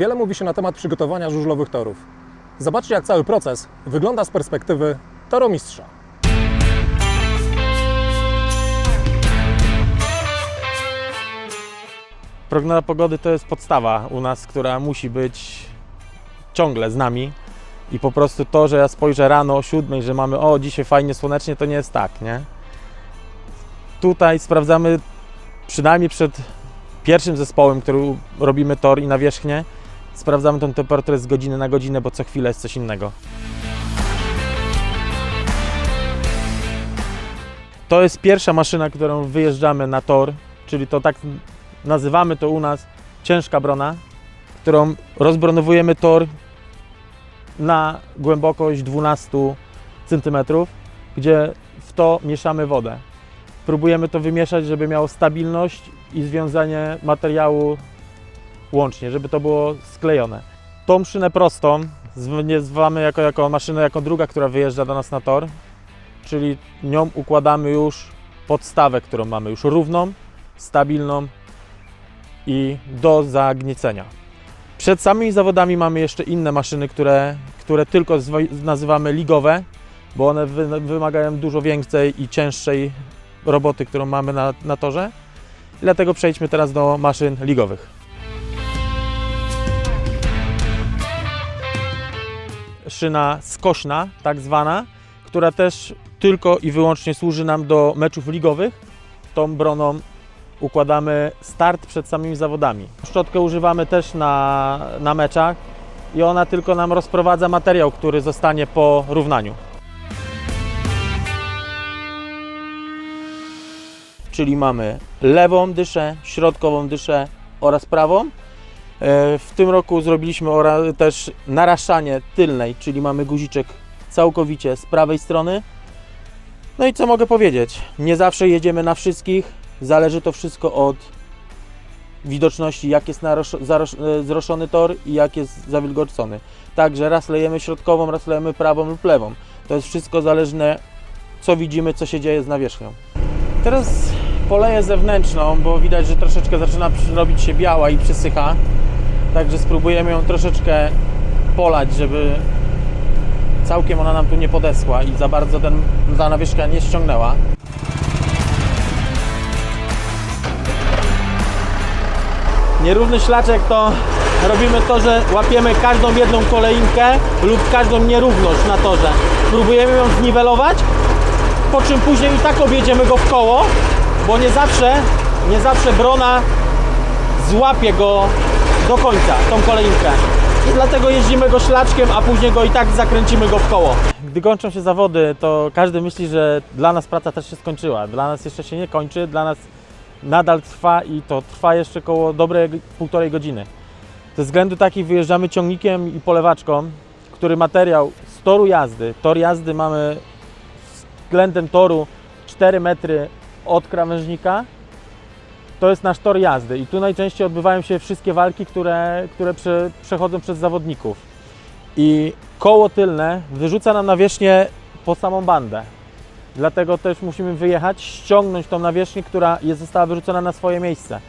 Wiele mówi się na temat przygotowania żużlowych torów. Zobaczcie, jak cały proces wygląda z perspektywy toromistrza. Prognoza pogody to jest podstawa u nas, która musi być ciągle z nami. I po prostu to, że ja spojrzę rano o 7, że mamy o dzisiaj fajnie słonecznie, to nie jest tak, nie? Tutaj sprawdzamy przynajmniej przed pierwszym zespołem, który robimy tor i nawierzchnię, sprawdzamy tą temperaturę z godziny na godzinę, bo co chwilę jest coś innego. To jest pierwsza maszyna, którą wyjeżdżamy na tor, czyli to tak nazywamy to u nas ciężka brona, którą rozbronowujemy tor na głębokość 12 cm, gdzie w to mieszamy wodę. Próbujemy to wymieszać, żeby miało stabilność i związanie materiału łącznie, żeby to było sklejone. Tą szynę prostą nazywamy jako, jako maszynę, jako druga, która wyjeżdża do nas na tor, czyli nią układamy już podstawę, którą mamy już równą, stabilną i do zagniecenia. Przed samymi zawodami mamy jeszcze inne maszyny, które, które tylko nazywamy ligowe, bo one wy, wymagają dużo większej i cięższej roboty, którą mamy na, na torze. Dlatego przejdźmy teraz do maszyn ligowych. Szyna skośna, tak zwana, która też tylko i wyłącznie służy nam do meczów ligowych. Tą broną układamy start przed samymi zawodami. Szczotkę używamy też na, na meczach i ona tylko nam rozprowadza materiał, który zostanie po równaniu. Czyli mamy lewą dyszę, środkową dyszę oraz prawą. E, W tym roku zrobiliśmy też naraszanie tylnej, czyli mamy guziczek całkowicie z prawej strony. No i co mogę powiedzieć? Nie zawsze jedziemy na wszystkich, Zależy to wszystko od widoczności, jak jest e, zroszony tor i jak jest zawilgocony. Także raz lejemy środkową, raz lejemy prawą lub lewą. To jest wszystko zależne, co widzimy, co się dzieje z nawierzchnią. Teraz poleję zewnętrzną, bo widać, że troszeczkę zaczyna robić się biała i przysycha. Także spróbujemy ją troszeczkę polać, żeby całkiem ona nam tu nie podeschła i za bardzo ten, ta nawierzchnia nie ściągnęła. Nierówny szlaczek to robimy to, że łapiemy każdą jedną kolejkę lub każdą nierówność na torze. Próbujemy ją zniwelować, po czym później i tak objedziemy go w koło, bo nie zawsze, nie zawsze brona złapie go do końca, tą kolejkę. I dlatego jeździmy go szlaczkiem, a później go i tak zakręcimy go w koło. Gdy kończą się zawody, to każdy myśli, że dla nas praca też się skończyła. Dla nas jeszcze się nie kończy, dla nas nadal trwa i to trwa jeszcze około dobrej półtorej godziny. Ze względu takich wyjeżdżamy ciągnikiem i polewaczką, który materiał z toru jazdy, tor jazdy mamy względem toru 4 metry od krawężnika, to jest nasz tor jazdy i tu najczęściej odbywają się wszystkie walki, które, które prze, przechodzą przez zawodników. I koło tylne wyrzuca nam nawierzchnię po samą bandę. Dlatego też musimy wyjechać, ściągnąć tą nawierzchnię, która jest, została wyrzucona na swoje miejsce.